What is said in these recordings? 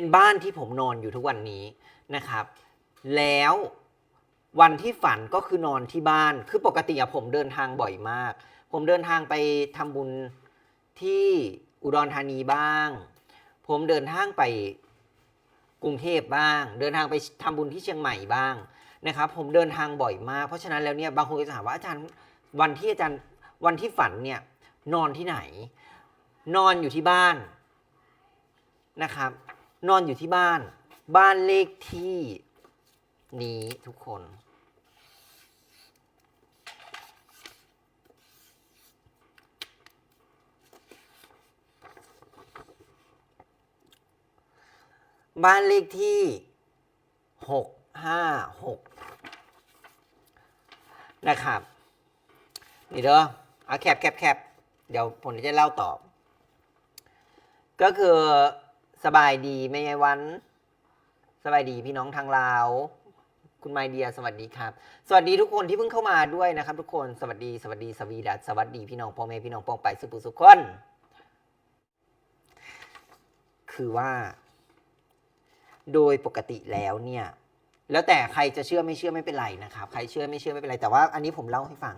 เป็นบ้านที่ผมนอนอยู่ทุกวันนี้นะครับ แล้ววันที่ฝันก็คือนอนที่บ้าน คือปกติอะผมเดินทางบ่อยมาก ผมเดินทางไปทำบุญที่อุดรธานีบ้าง ผมเดินทางไปกรุงเทพบ้าง เดินทางไปทำบุญที่เชียงใหม่บ้างนะครับ ผมเดินทางบ่อยมาก เพราะฉะนั้นแล้วเนี่ยบางคนก็จะถามว่าอาจารย์วันที่อาจารย์วันที่ฝันเนี่ยนอนที่ไหน นอนอยู่ที่บ้านนะครับ นอนอยู่ที่บ้าน บ้านเลขที่ นี้ทุกคน บ้านเลขที่หกห้าหกนะครับ นี่เด้อเอาแคบแคบแคบเดี๋ยวผมจะเล่าตอบก็คือ สบายดีไม่ไงวัน สบายดีพี่น้องทางลาว คุณไมเดีย สวัสดีครับ สวัสดีทุกคนที่เพิ่งเข้ามาด้วยนะครับ ทุกคนสวัสดีสวัสดีสวีดัสสวัสดีพี่น้องพ่อแม่พี่น้องปองไปสุปุสุขคน คือว่า โดยปกติแล้วเนี่ย แล้วแต่ใครจะเชื่อไม่เชื่อไม่เป็นไรนะครับ ใครเชื่อไม่เชื่อไม่เป็นไรแต่ว่าอันนี้ผมเล่าให้ฟัง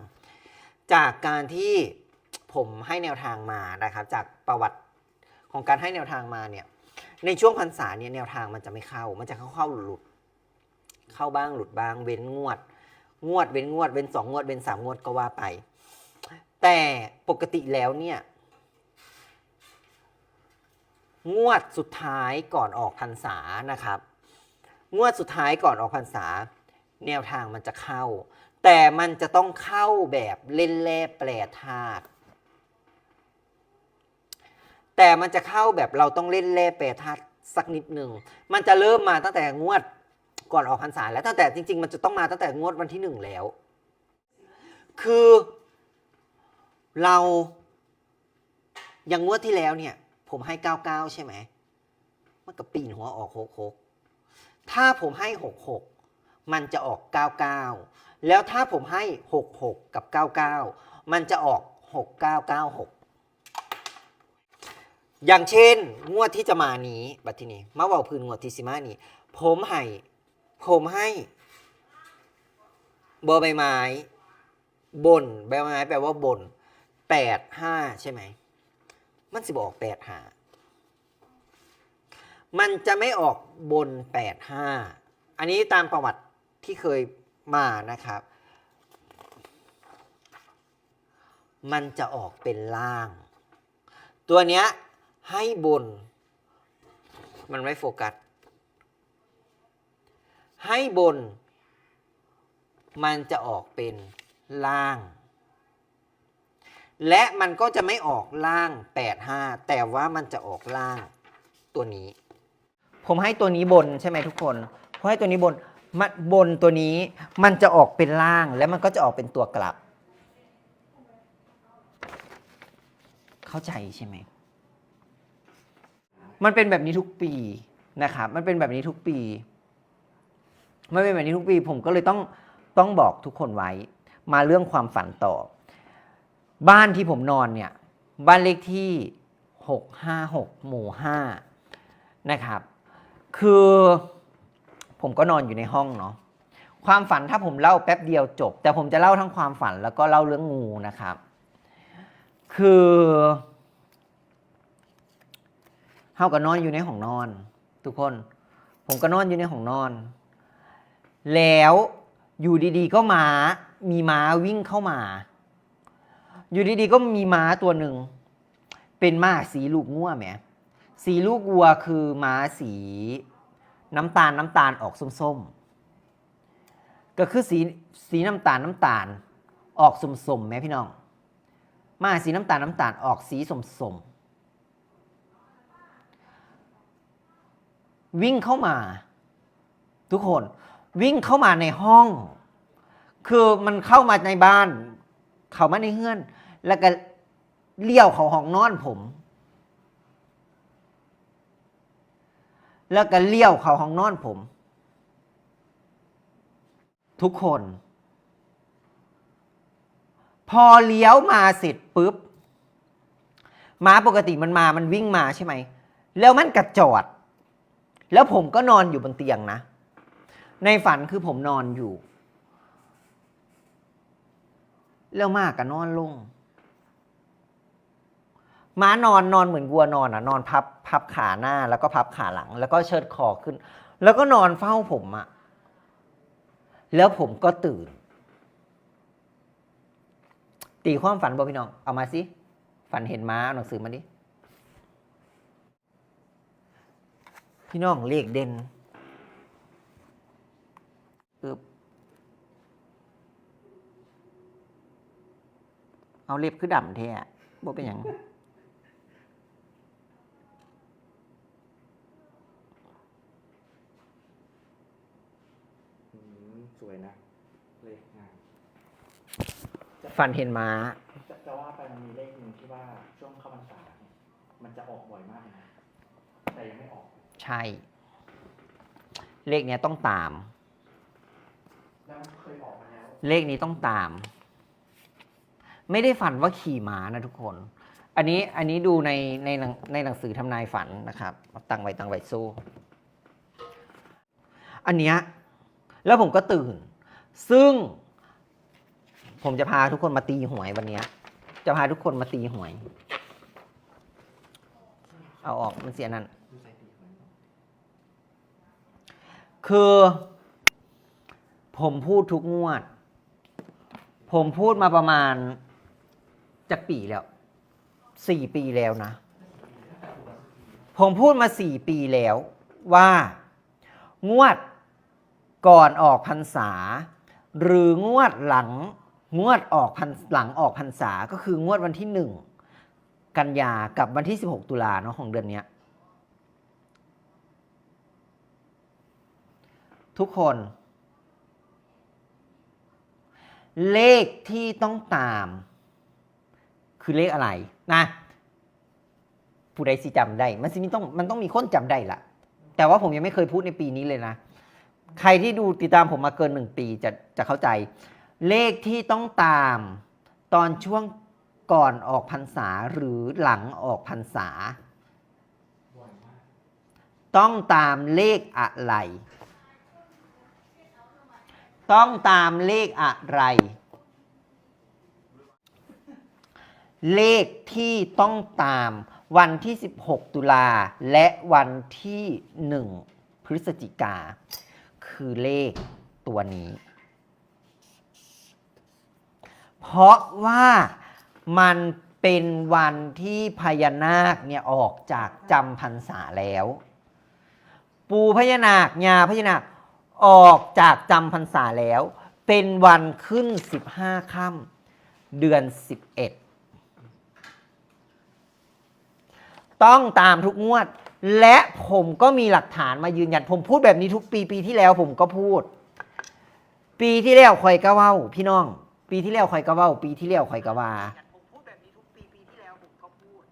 จากการที่ผมให้แนวทางมานะครับ จากประวัติของการให้แนวทางมาเนี่ย ในช่วงพรรษาเนี่ยแนวทางมันจะไม่เข้า มันจะเข้าเข้าหลุด เข้าบ้างหลุดบ้าง เว้นงวด งวดเว้นงวด เว้นสองงวด เว้นสามงวดก็ว่าไป แต่ปกติแล้วเนี่ย งวดสุดท้ายก่อนออกพรรษานะครับ งวดสุดท้ายก่อนออกพรรษา แนวทางมันจะเข้า แต่มันจะต้องเข้าแบบเล่นแร่แปรธาตุ แต่มันจะเข้าแบบเราต้องเล่นแร่แปรธาตุสักนิดหนึ่ง มันจะเริ่มมาตั้งแต่งวดก่อนออกพรรษาแล้วตั้งแต่จริง ๆ มันจะต้องมาตั้งแต่งวดวันที่หนึ่งแล้ว คือเราอย่างงวดที่แล้วเนี่ย ผมให้99ใช่ไหมมันก็ปีนหัวออก66ถ้าผมให้66มันจะออก99แล้วถ้าผมให้66กับ99มันจะออก6996 อย่างเช่น งวดที่จะมานี้บัดทีนี้มาเว่าพื้นงวดที่สิมานี้ ผมให้ผมให้บอใบไม้บนใบไม้แปลว่าบน8 5ใช่ไหม มันสิบออกแปดห้ามันจะไม่ออกบนแปดห้าอันนี้ตามประวัติที่เคยมานะครับ มันจะออกเป็นล่าง ตัวเนี้ย ให้บน มันไม่โฟกัส ให้บน มันจะออกเป็นล่าง และมันก็จะไม่ออกล่าง 85 แต่ว่ามันจะออกล่างตัวนี้ ผมให้ตัวนี้บนใช่ไหมทุกคนผมให้ตัวนี้บนมันบนตัวนี้มันจะออกเป็นล่างและมันก็จะออกเป็นตัวกลับ เข้าใจใช่ไหม มันเป็นแบบนี้ทุกปีนะครับ มันเป็นแบบนี้ทุกปีมันเป็นแบบนี้ทุกปี ผมก็เลยต้องต้องบอกทุกคนไว้ มาเรื่องความฝันต่อ บ้านที่ผมนอนเนี่ย บ้านเลขที่ 656 หมู่ 5 นะครับ คือผมก็นอนอยู่ในห้องเนาะความฝันถ้าผมเล่าแป๊บเดียวจบ แต่ผมจะเล่าทั้งความฝันแล้วก็เล่าเรื่องงูนะครับ คือ เฮาก็นอนอยู่ในห้องนอน ทุกคน ผมก็นอนอยู่ในห้องนอน แล้วอยู่ดีๆ ก็ม้ามีม้าวิ่งเข้ามา อยู่ดีๆ ก็มีม้าตัวหนึ่ง เป็นม้าสีลูกงัวแหมสีลูกวัวคือม้าสีน้ำตาลน้ำตาลออกส้มๆ ก็คือสีสีน้ำตาลน้ำตาลออกสมๆแหมพี่น้องม้าสีน้ำตาลน้ำตาลออกสีสมๆ วิ่งเข้ามา ทุกคนวิ่งเข้ามาในห้อง คือมันเข้ามาในบ้าน เข้ามาในเฮือน แล้วก็เลี้ยวเขาห้องนอนผม แล้วก็เลี้ยวเขาห้องนอนผม ทุกคน พอเลี้ยวมาเสร็จปุ๊บม้าปกติมันมามันวิ่งมาใช่ไหม แล้วมันกระจอด แล้วผมก็นอนอยู่บนเตียงนะ ในฝันคือผมนอนอยู่ แล้วมากก็นอนลงม้านอนนอนเหมือนวัวนอนอะ นอนพับพับขาหน้าแล้วก็พับขาหลัง แล้วก็เชิดคอขึ้น แล้วก็นอนเฝ้าผมอะแล้วผมก็ตื่น ตีความฝันบอกพี่น้อง เอามาสิ ฝันเห็นม้าเอาหนังสือมาดิ พี่น้องเลขเด่นอึบเอาเล็บคือดำแท้อะบ่เป็นอย่างอืมสวยนะเลขงามฝันเห็นม้า จะจะว่าไปมันมีเลขหนึ่งที่ว่าช่วงเข้าพรรษาเนี่ยมันจะออกบ่อยมากเลยนะแต่ยังไม่ออก ใช่ เลขเนี้ยต้องตาม เลขนี้ต้องตาม ไม่ได้ฝันว่าขี่ม้านะทุกคน อันนี้อันนี้ดูในในหนังในหนังสือทำนายฝันนะครับเอาตังไว้ตังไว้สู้อันเนี้ยแล้วผมก็ตื่น ซึ่ง ผมจะพาทุกคนมาตีหวยวันเนี้ยจะพาทุกคนมาตีหวย เอาออกมันเสียนั่น ดูใส่ปีกมัน คือ ผมพูดทุกงวด ผมพูดมาประมาณจากปีแล้วสี่ปีแล้วนะ ผมพูดมาสี่ปีแล้วว่า งวดก่อนออกพรรษา หรืองวดหลังงวดออกพันหลังออกพรรษาก็คืองวดวันที่หนึ่งกันยากับวันที่ 16 ตุลาเนาะของเดือนเนี้ย ทุกคน เลขที่ต้องตาม คือเลขอะไรนะผู้ใดสิจำได้ มันสิมีต้องมันต้องมีคนจำได้ละแต่ว่าผมยังไม่เคยพูดในปีนี้เลยนะ ใครที่ดูติดตามผมมาเกินหนึ่งปีจะจะเข้าใจ เลขที่ต้องตามตอนช่วงก่อนออกพรรษาหรือหลังออกพรรษา ต้องตามเลขอะไร ต้องตามเลขอะไร เลขที่ต้องตามวันที่ 16 ตุลาและวันที่ 1 พฤศจิกา คือเลขตัวนี้ เพราะว่ามันเป็นวันที่พญานาคเนี่ยออกจากจำพรรษาแล้ว ปูพญานาค ยาพญานาค ออกจากจำพรรษาแล้ว เป็นวันขึ้น15ค่ำเดือน11ต้องตามทุกงวด และผมก็มีหลักฐานมายืนยัน ผมพูดแบบนี้ทุกปีปีที่แล้วผมก็พูด ปีที่แล้วคอยกะเว้า พี่น้อง ปีที่แล้วคอยกะเว้า ปีที่แล้วคอยกะว่า ผมพูดแบบนี้ทุกปีปีที่แล้วผมก็พูด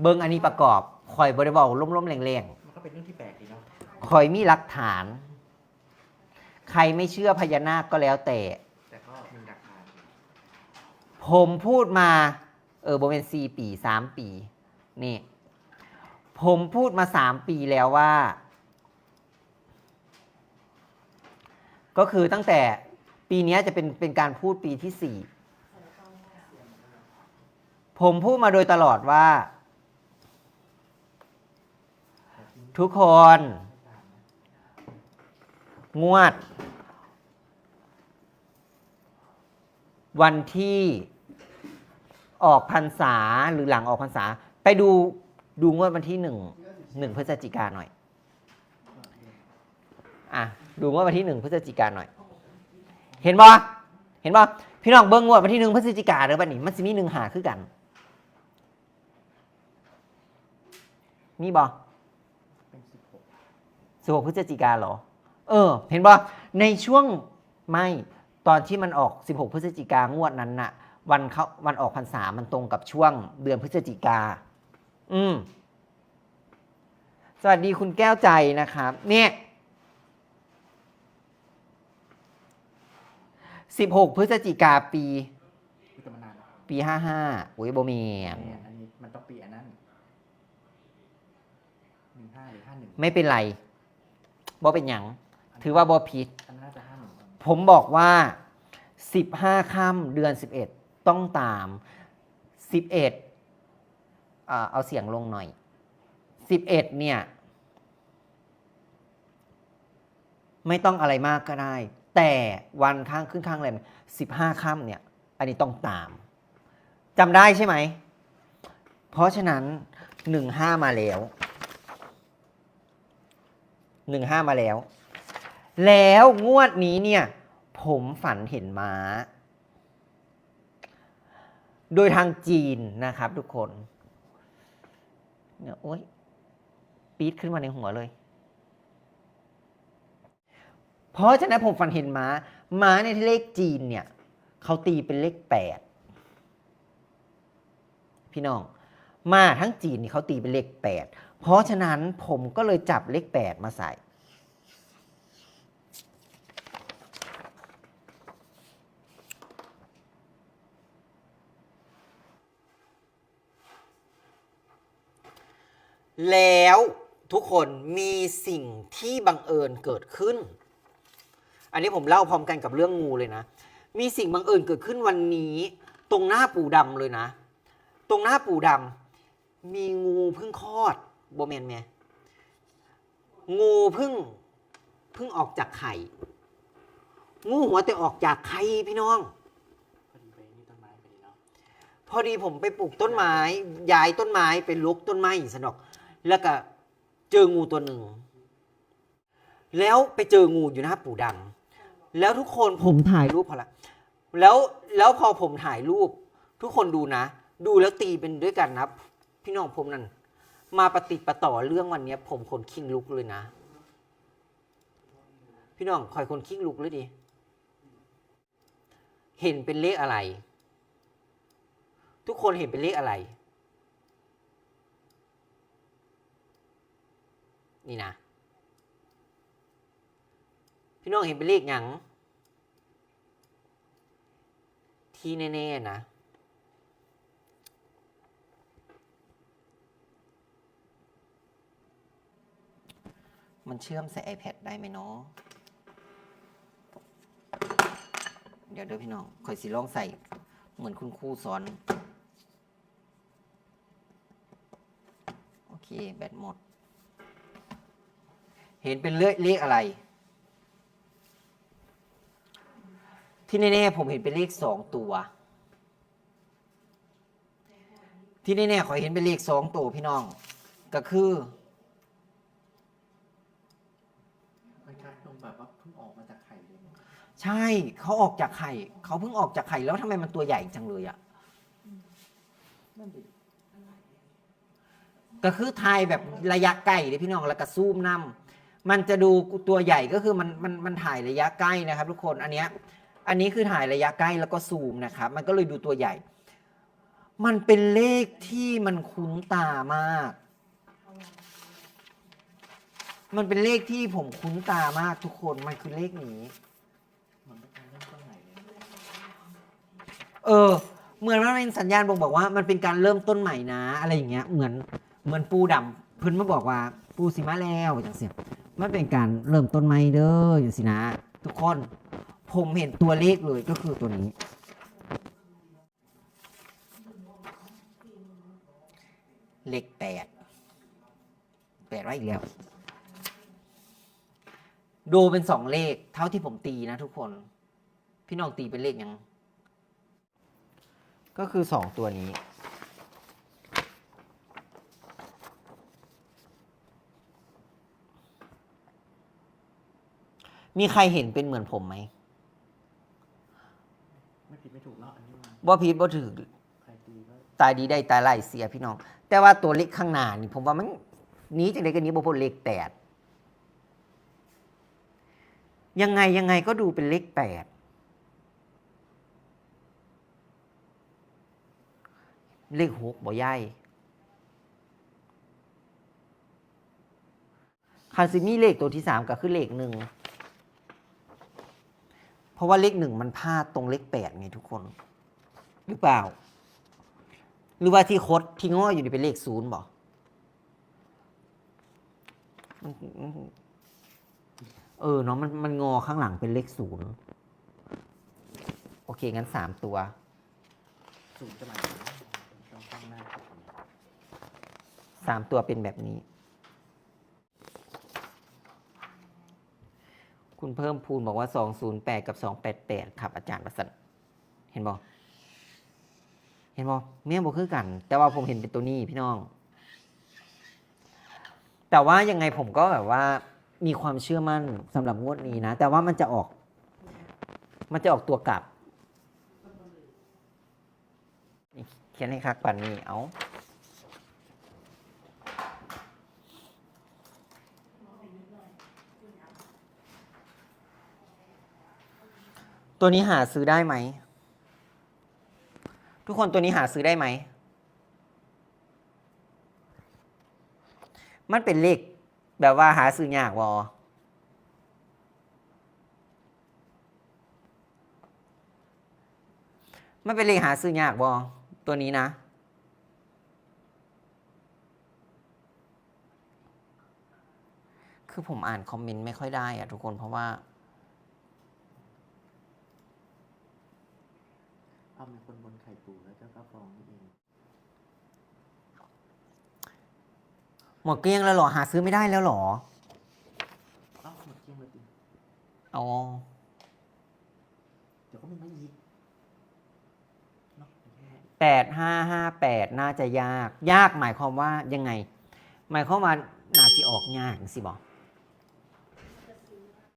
เบิ้งอันนี้ประกอบคอยบริวาล้มๆแรงๆมันก็เป็นเรื่องที่แปลกดีเนาะคอยมีหลักฐาน ใครไม่เชื่อพญานาคก็แล้วแต่แต่ก็มีหลักฐาผมพูดมา เออโบเป็นสี่ปีสามปี นี่ ผมพูดมาสามปีแล้วว่า ก็คือตั้งแต่ปีนี้จะเป็นเป็นการพูดปีที่สี่ผมพูดมาโดยตลอดว่า ทุกคน งวด วันที่ออกพรรษาหรือหลังออกพรรษา ไปดูดูงวดวันที่หนึ่งหนึ่งพฤศจิกาหน่อยอะดูงวดวันที่หนึ่งพฤศจิกาหน่อย เห็นบ่เห็นบ่พี่น้องเบิ้งงวดวันที่หนึ่งพฤศจิกาเด้อบัดนี้มันสิมีหนึ่งหาคือกัน มีบ่สิบหกพฤศจิกาเหรอ เออ เห็นป่ในช่วงไม่ ตอนที่มันออก 16 พฤศจิกางวดนั้นน่ะ วันเขาวันออกพรรษามันตรงกับช่วงเดือนพฤศจิกา อืม สวัสดีคุณแก้วใจนะครับ เนี่ย16พฤศจิกาปีคือแต่มานานแล้วปี55อุ้ยโบเมียนเนี่ยอันนี้มันต้องปีอันนั้นหนึ่งห้าหรือห้าหนึ่งไม่เป็นไรบ่เป็นหยังถือว่าบ่ผิด อันน่าจะห้าหนึ่ง ผมบอกว่า 15ค่ำเดือน 11 ต้องตาม 11อ่าเอาเสียงลงหน่อย 11 เนี่ย ไม่ต้องอะไรมากก็ได้ แต่วันข้างขึ้นข้างอะไร15ค่ำเนี่ย อันนี้ต้องตามจำได้ใช่ไหม เพราะฉะนั้น15มาแล้ว15มาแล้ว แล้วงวดนี้เนี่ย ผมฝันเห็นม้า โดยทางจีนนะครับทุกคนเนี่ยโอ๊ยปี๊ดขึ้นมาในหัวเลย เพราะฉะนั้นผมฝันเห็นม้า ม้าในเลขจีนเนี่ยเขาตีเป็นเลขแปดพี่น้อง มาทั้งจีนนี่เขาตีเป็นเลขแปดเพราะฉะนั้นผมก็เลยจับเลขแปดมาใส่ แล้วทุกคนมีสิ่งที่บังเอิญเกิดขึ้น อันนี้ผมเล่าพร้อมกันกับเรื่องงูเลยนะ มีสิ่งบังเอิญเกิดขึ้นวันนี้ ตรงหน้าปู่ดำเลยนะ ตรงหน้าปู่ดำมีงูเพิ่งคลอดโบแมนแมงูเพิ่งเพิ่งออกจากไข่ งูหัวแต่ออกจากไข่พี่น้อง พอดีผมไปปลูกต้นไม้ย้ายต้นไม้ไปลุกต้นไม้อีสนอก แล้วก็เจองูตัวหนึ่ง แล้วไปเจองูอยู่หน้าปู่ดำแล้วทุกคนผมถ่ายรูปพอละแล้วแล้วพอผมถ่ายรูป ทุกคนดูนะ ดูแล้วตีเป็นด้วยกันนะพี่น้องผมนั่นมาปฏิดประต่อเรื่องวันเนี้ยผมคนคิงลุกเลยนะ พี่น้องคอยคนคิงลุกเลยดิเห็นเป็นเลขอะไร ทุกคนเห็นเป็นเลขอะไร นี่นะ พี่น้องเห็นเป็นเลขหยังที่แน่ๆนะมันเชื่อมใส่ iPad ได้ไหมเนาะ เดี๋ยวเดี๋ยวพี่น้องคอยสิลองใส่ เหมือนคุณครูสอน โอเค แบตหมด เห็นเป็นเลขเลขอะไร ที่แน่ๆผมเห็นเป็นเลขสองตัว ที่แน่ๆขอเห็นเป็นเลขสองตัวพี่น้อง ก็คือมันชัดตรงแบบว่าเพิ่งออกมาจากไข่เลยใช่เขาออกจากไข่เขาเพิ่งออกจากไข่แล้วทำไมมันตัวใหญ่จังเลยอะนั่นดิก็คือถ่ายแบบระยะใกล้เลยพี่น้องแล้วก็ซูมนำ มันจะดูตัวใหญ่ก็คือมันมันมันถ่ายระยะใกล้นะครับ ทุกคนอันเนี้ยอันนี้คือถ่ายระยะใกล้แล้วก็ซูมนะครับ มันก็เลยดูตัวใหญ่ มันเป็นเลขที่มันคุ้นตามาก มันเป็นเลขที่ผมคุ้นตามากทุกคนมันคือเลขนี้ เออ เหมือนมันเป็นสัญญาณบ่งบอกว่า มันเป็นการเริ่มต้นใหม่นะ อะไรอย่างเงี้ย เหมือนเหมือนปูดำเพิ่นมาบอกว่า ปูสิมาแล้วจังเสียมันเป็นการเริ่มต้นใหม่เด้ออย่างสินะ ทุกคนผมเห็นตัวเลขเลยก็คือตัวนี้ เลขแปดแปดไว้อีกแล้วดูเป็นสองเลขเท่าที่ผมตีนะทุกคน พี่น้องตีเป็นเลขยัง ก็คือสองตัวนี้ มีใครเห็นเป็นเหมือนผมไหมไม่ผิดไม่ถูกเนาะอันนี้มันบ่ผิดบ่ถือใครตีก็ตายดีได้ตายไล่เสียพี่น้อง แต่ว่าตัวเล็กข้างหน้านี่ผมว่ามันหนี้จังไดกันนี้บ่พ้นเลขแปดยังไงยังไงก็ดูเป็นเลขแปดเลขหกบ่ย่ายคันซิมีเลขตัวที่สามก็คือเลขหนึ่ง เพราะว่าเลขหนึ่งมันพลาดตรงเลขแปดไงทุกคน หรือเปล่า หรือว่าที่คดที่ง้ออยู่นี่เป็นเลขศูนย์บอกมันมันเออเนาะมันมันงอข้างหลังเป็นเลขศูนย์โอเค งั้นสามตัวสูงจะหมายถึงว่าช่องข้างหน้าครับสามตัวเป็นแบบนี้ คุณเพิ่มพูนบอกว่าสองศูนย์แปดกับสองแปดแปดครับ อาจารย์ประสันเห็นบอเห็นบอเมี่ยบอกคือกัน แต่ว่าผมเห็นเป็นตัวนี้พี่น้อง แต่ว่ายังไงผมก็แบบว่า มีความเชื่อมั่นสำหรับงวดนี้นะ แต่ว่ามันจะออก มันจะออกตัวกลับ เขียนให้คักปันนี้เอา ตัวนี้หาซื้อได้ไหม ทุกคนตัวนี้หาซื้อได้ไหม มันเป็นเลขแบบว่าหาซื้อยากวอมันเป็นเลขหาซื้อยากวอตัวนี้นะ คือผมอ่านคอมเมนต์ไม่ค่อยได้อะทุกคนเพราะว่าเอามีคนบนไข่ ปูแล้วเจ้าก็ฟองนี่เอง หมดเกลี้ยงแล้วเหรอ หาซื้อไม่ได้แล้วเหรอ เอ้าหมดเที่ยงเลยดิอ๋อ เดี๋ยวก็มีไม่ยิบเนาะแค่แปดห้าห้าแปดน่าจะยาก ยากหมายความว่ายังไง หมายความว่าน่าสิออกยากสิบอก